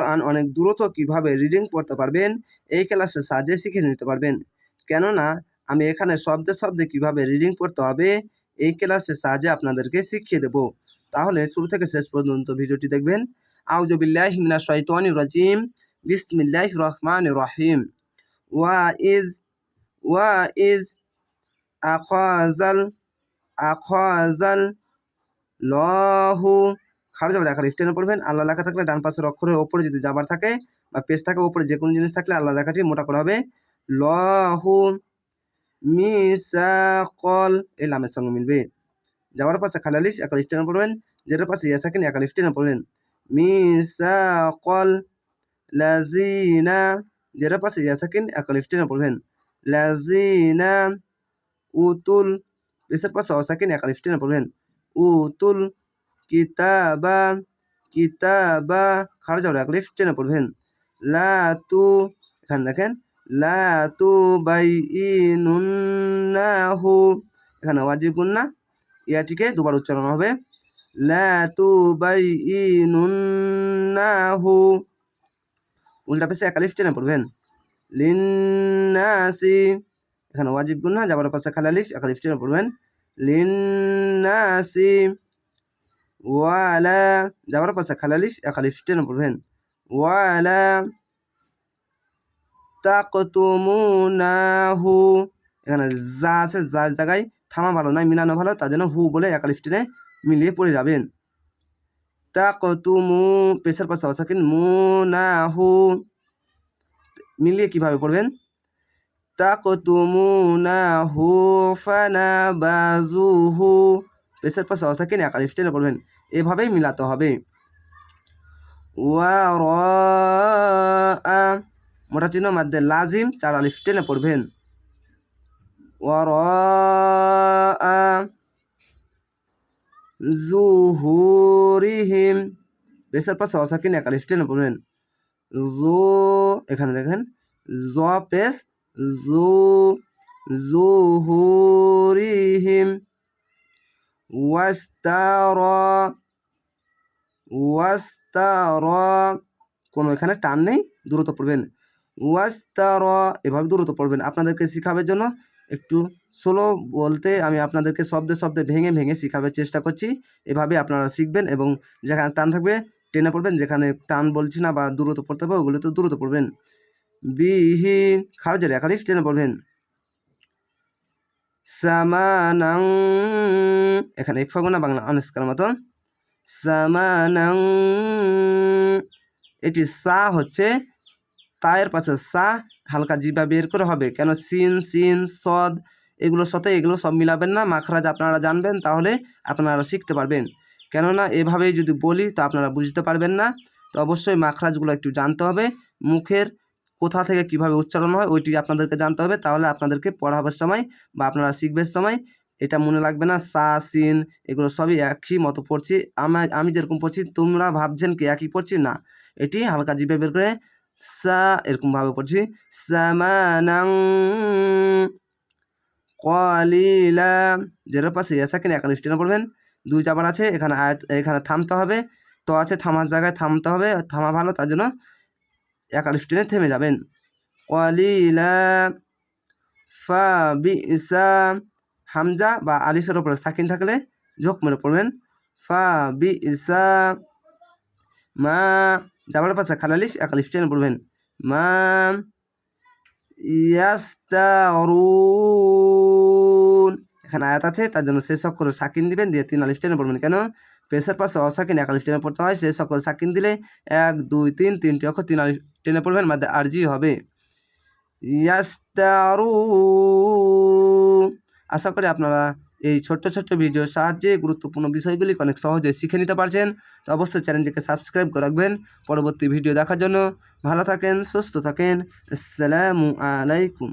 কোরআন অনেক দ্রুত কীভাবে রিডিং পড়তে পারবেন, এই ক্লাসের সাহায্যে শিখে নিতে পারবেন। কেননা, আমি এখানে শব্দে শব্দে কীভাবে রিডিং পড়তে হবে, এই ক্লাসের সাহায্যে আপনাদেরকে শিখিয়ে দেব। তাহলে শুরু থেকে শেষ পর্যন্ত ভিডিওটি দেখবেন। আউজবিল্লাহ হিমনা শৈতানি রাজিম। বিসমিল্লাহ রহমান রহিম। ওয়া ইজ ওয়া ইজ আখাজাল আখাজাল লহু খাড়া যাবে লেখা স্টেনে পড়বেন আল্লাহ লেখা থাকলে ডান পাশের অক্ষরের ওপরে যদি যাবার থাকে বা পেজ থাকে, ওপরে যে কোনো জিনিস থাকলে আল্লাহ লেখাটি মোটা করা হবে। লহু মিসাকল, এই লামের সঙ্গে মিলবে। যাওয়ার পাশে খালালিশ একাল স্টেনে পড়বেন। যেটার পাশে ইয়া সাকিন একাল স্টেনে পড়বেন। মিসাকল লাজিনা যেটার পাশে ইয়া সাকিন একাল স্টেনে পড়বেন। লাজিনা উতুল পেশের পাশে অসাকিন একাল স্টেনে পড়বেন। উতুল কিতাবা কিতাবা খাড়া যাওয়ার একালিফ টেনে পড়বেন। লা তু এখানে দেখেন লা তু বাই ইনুন্নাহু এখানে ওয়াজিব গুন্না ইয়াটিকে দুবার উচ্চারণ হবে। লা তু বাই ইনুন্নাহু উল্টা পেশে একালিফ টেনে পড়বেন। লিন্নাসি, এখানে ওয়াজিব গুন্না যাবার পাশে খালালিফ একালিফ টেনে পড়বেন। লিন্নাসি ওয়ালা যাবার পাশে খালালিফ একালিফ টেনে পড়বেন ওয়ালা তাকতুমুনাহু এখানে যা আছে, যা জায়গায় থামা ভালো নয়, মিলানো ভালো, তার জন্য হু বলে একালিফ টেনে মিলিয়ে পড়ে যাবেন। তাকতুমু পেশার পাশে অসাকিন। মুনাহু। মিলিয়ে কীভাবে পড়বেন? তাকতুমুনাহু ফানাবাজুহু। পেশের পাশে অসাকিন একালিফ টেনে পড়বেন এভাবেই মিলাতে হবে। ওয়া মোটা চিহ্ন মাধ্যে লাজিম, চার আলিফ টেনে পড়বেন। ওয়া জুহুরিহিম। বেসের পাশে অসাকিন একালিফ টেনে পড়বেন জো, এখানে দেখেন। জ পেস জু, জুহুরিহিম। ওয়াস্তারা কোনো এখানে টান নেই, দ্রুত পড়বেন। ওয়াস্তারা, এভাবে দ্রুত পড়বেন। আপনাদেরকে শেখাবার জন্য একটু স্লো বলতে আমি আপনাদেরকে শব্দে শব্দে ভেঙে ভেঙে শেখাবার চেষ্টা করছি। এভাবে আপনারা শিখবেন এবং যেখানে টান থাকবে, টেনে পড়বেন। যেখানে টান বলছি না বা দ্রুত পড়তে হবে ওগুলো তো দ্রুত পড়বেন। বিহি, খারজের একালিফ টেনে পড়বেন। সামানাং, এখানে এক ফাগুনা বাংলা আনুষ্কার মতো সামানাং, এটি সা হচ্ছে, তায়ের পাশে সা, হালকা জিবা বের করে হবে, কেন সিন সিন, সদ, এগুলোর সাথে এগুলো সব মিলাবেন না, মাখরাজ আপনারা জানবেন, তাহলে আপনারা শিখতে পারবেন। কেননা এভাবেই যদি বলি, তো আপনারা বুঝতে পারবেন না, তো অবশ্যই মাখরাজগুলো একটু জানতে হবে, মুখের কোথা থেকে কীভাবে উচ্চারণ হয়, ওইটি আপনাদেরকে জানতে হবে। তাহলে আপনাদেরকে পড়াবার সময় বা আপনারা শিখবার সময় এটা মনে লাগবে না। সা, সিন এগুলো সবই একই মতো পড়ছি। আমার আমি যেরকম পড়ছি, তোমরা ভাবছেন কি একই পড়ছি? না। এটি হালকা জিভে বের করে সা এরকমভাবে পড়ছি। সামানাং কলিলা। যেটার পাশে ইয়াসাকিন একালিশ টেনে পড়বেন। দুই চাবার আছে, এখানে এখানে থামতে হবে। তো আছে, থামার জায়গায় থামতে হবে। থামা ভালো, তার জন্য একালিশ টেনে থেমে যাবেন। কলিলা ইসা হামজা বা আলিফের ওপরে সাকিন থাকলে ঝোঁক মেরে পড়বেন। ফা বি ইসা মা যাবার পাশে খালালিশ একালিশ টেনে পড়বেন। মা ইয়াস্তারুন। এখানে আয়াত আছে, তার জন্য শেষ অক্ষরে সাকিন দিবেন, দিয়ে তিন আলিফ টেনে পড়বেন। কেন? পেশের পাশে অসাকিন এক আলিফ টেনে পড়তে হয়। সে সকল সাকিন দিলে এক, দুই, তিন তিনটি অক্ষর তিন আলিফ টেনে পড়বেন, মাঝে আরজি হবে। ইয়াস্তারু। আশা করি আপনারা এই ছোট্ট ছোট্ট ভিডিওর সাহায্যে গুরুত্বপূর্ণ বিষয়গুলি অনেক সহজে শিখে নিতে পারছেন। তো অবশ্যই চ্যানেলটিকে সাবস্ক্রাইব করে রাখবেন। পরবর্তী ভিডিও দেখার জন্য ভালো থাকেন, সুস্থ থাকেন। আসসালামু আলাইকুম।